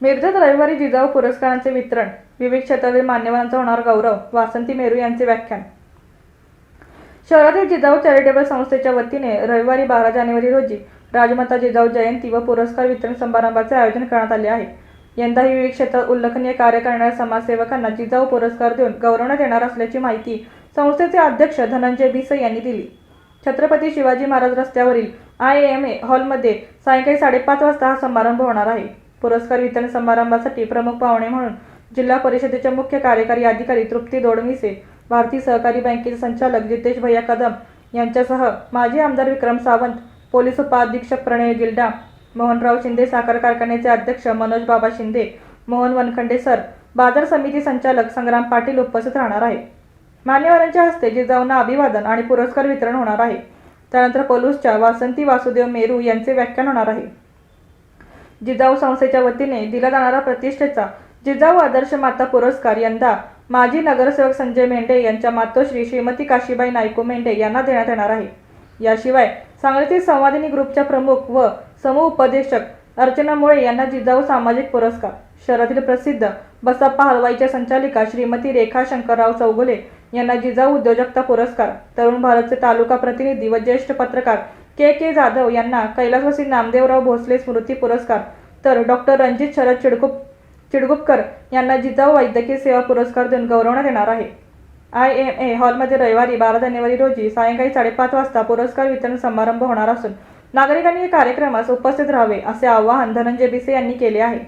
मिरजेत रविवारी जिजाऊ पुरस्कारांचे वितरण विविध क्षेत्रातील मान्यवरांचा होणार गौरव वासंती मेरू यांचे व्याख्यान. शहरातील जिजाऊ चॅरिटेबल संस्थेच्या वतीने रविवारी बारा जानेवारी रोजी राजमाता जिजाऊ जयंती व पुरस्कार वितरण समारंभाचे आयोजन करण्यात आले आहे. यंदाही विविध क्षेत्रात उल्लेखनीय कार्य करणाऱ्या समाजसेवकांना जिजाऊ पुरस्कार देऊन गौरवण्यात येणार असल्याची माहिती संस्थेचे अध्यक्ष धनंजय बिसे यांनी दिली. छत्रपती शिवाजी महाराज रस्त्यावरील आय एम ए हॉलमध्ये सायंकाळी साडेपाच वाजता हा समारंभ होणार आहे. पुरस्कार वितरण समारंभासाठी प्रमुख पाहुणे म्हणून जिल्हा परिषदेच्या मुख्य कार्यकारी अधिकारी तृप्ती दोडमिसे भारतीय सहकारी बँकेचे संचालक जितेश भैया कदम यांच्यासह माजी आमदार विक्रम सावंत पोलीस उपाधीक्षक प्रणय गिल्डा मोहनराव शिंदे साखर कारखान्याचे अध्यक्ष मनोज बाबा शिंदे मोहन वनखंडे सर बाजार समिती संचालक संग्राम पाटील उपस्थित राहणार आहे मान्यवरांच्या हस्ते जिजाऊंना अभिवादन आणि पुरस्कार वितरण होणार आहे. त्यानंतर पलूसच्या वासंती वासुदेव मेरू यांचे व्याख्यान होणार आहे. जिजाऊ संस्थेच्या वतीने दिला जाणारा प्रतिष्ठेचा जिजाऊ आदर्श माता पुरस्कार यंदा माजी नगरसेवक संजय मेंढे यांच्या मातोश्री श्रीमती काशीबाई नायको मेंढे यांना देण्यात येणार आहे. याशिवाय सांगलीतील संवादिनी ग्रुपच्या प्रमुख व समूह उपदेशक अर्चना मुळे यांना जिजाऊ सामाजिक पुरस्कार. शहरातील प्रसिद्ध बसप्पा हलवाईच्या संचालिका श्रीमती रेखा शंकरराव चौगुले यांना जिजाऊ उद्योजकता पुरस्कार. तरुण भारतचे तालुका प्रतिनिधी व ज्येष्ठ पत्रकार के के जाधव यांना कैलासवासी नामदेवराव भोसले स्मृती पुरस्कार तर डॉक्टर रणजित शरद चिडकुप चिडगुपकर यांना जिजाऊ वैद्यकीय सेवा पुरस्कार देऊन गौरवण्यात येणार आहे. आय एम ए हॉलमध्ये रविवारी बारा जानेवारी रोजी सायंकाळी साडेपाच वाजता पुरस्कार वितरण समारंभ होणार असून नागरिकांनी या कार्यक्रमास उपस्थित राहावे असे आवाहन धनंजय बिसे यांनी केले आहे.